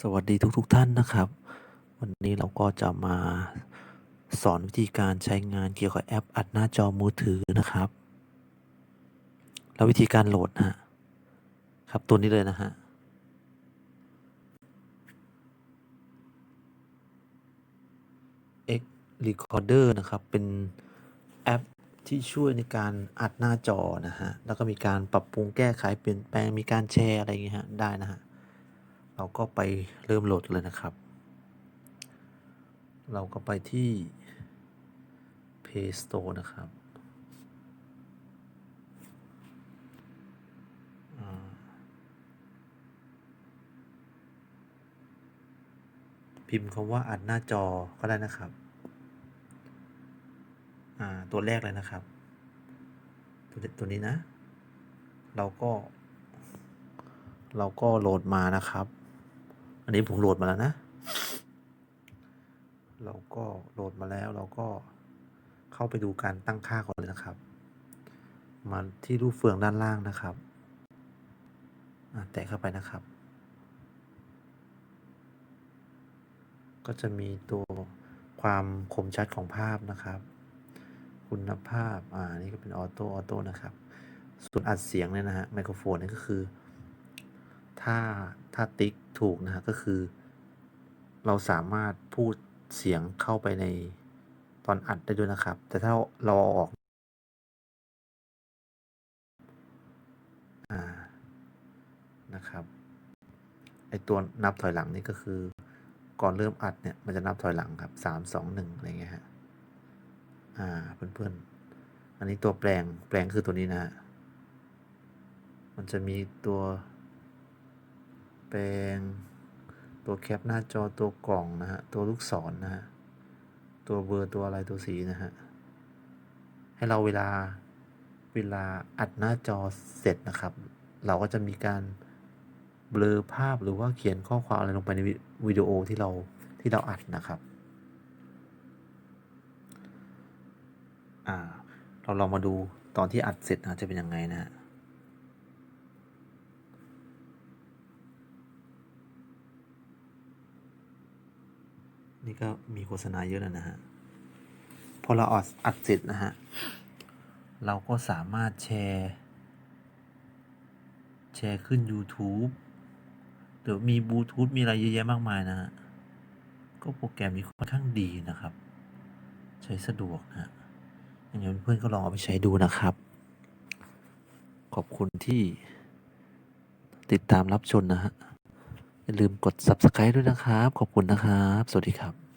สวัสดีทุกๆทท่านนะครับ วันนี้เราก็จะมาสอนวิธีการใช้งานเกี่ยวกับแอปอัดหน้าจอมือถือนะครับ แล้ววิธีการโหลดนะฮะครับตัวนี้เลยนะฮะ X Recorder นะครับ เป็นแอปที่ช่วยในการอัดหน้าจอนะฮะ แล้วก็มีการปรับปรุงแก้ไขเปลี่ยนแปลงมีการแชร์อะไรอย่างเงี้ยฮะได้นะฮะ เราก็ไปเริ่มโหลดเลยนะครับ เราก็ไปที่ Play Store นะครับพิมพ์คำว่าอัดหน้าจอก็ได้นะครับอ่าตัวแรกเลยนะครับ ตัวตัวนี้นะ เราก็ เราก็โหลดมานะครับ อันนี้ผมโหลดมาแล้วนะ เราก็โหลดมาแล้วเราก็เข้าไปดูการตั้งค่าก่อนเลยนะครับ มาที่รูปเฟืองด้านล่างนะครับแตะเข้าไปนะครับ ก็จะมีตัวความคมชัดของภาพนะครับ คุณภาพ อ่า นี่ก็เป็นออโต้ ออโต้นะครับ ส่วนอัดเสียงเนี่ยนะฮะ ไมโครโฟนนี่ก็คือ ถ้าถ้าติ๊กถูกนะฮะก็คือ เราสามารถพูดเสียงเข้าไปในตอนอัดได้ด้วยนะครับ แต่ถ้าเราเอาออกนะครับไอตัวนับถอยหลังนี่ก็คือ ก่อนเริ่มอัดเนี่ยมันจะนับถอยหลังครับสามสองหนึ่งอะไรเงี้ยฮะอ่าเพื่อนๆอันนี้ตัวแปลงแปลงคือตัวนี้นะฮะมันจะมีตัว แปลง ตัวแคปหน้าจอตัวกล่องนะฮะ ตัวลูกศรนนะฮะ ตัวเบอร์ตัวอะไรตัวสีนะฮะ ให้เราเวลาเวลาอัดหน้าจอเสร็จนะครับ เราก็จะมีการเบลอภาพหรือว่าเขียนข้อความอะไรลงไปในวิวิดีโอที่เราที่เราอัดนะครับ อ่า เราลองมาดูตอนที่อัดเสร็จนะจะเป็นยังไงนะฮะ นี่ก็มีโฆษณาเยอะแล้วนะฮะ พอเราอัดอัดเสร็จนะฮะ เราก็สามารถแชร์ แชร์ขึ้น YouTube เดี๋ยวมีบลูทูธมีอะไรเยอะแยะมากมายนะฮะ ก็โปรแกรมนี้ค่อนข้างดีนะครับ ใช้สะดวกนะฮะยังไงเพื่อนๆก็ลองเอาไปใช้ดูนะครับ ขอบคุณที่ติดตามรับชมนะฮะ อย่าลืมกด Subscribe ด้วยนะครับ ขอบคุณนะครับ สวัสดีครับ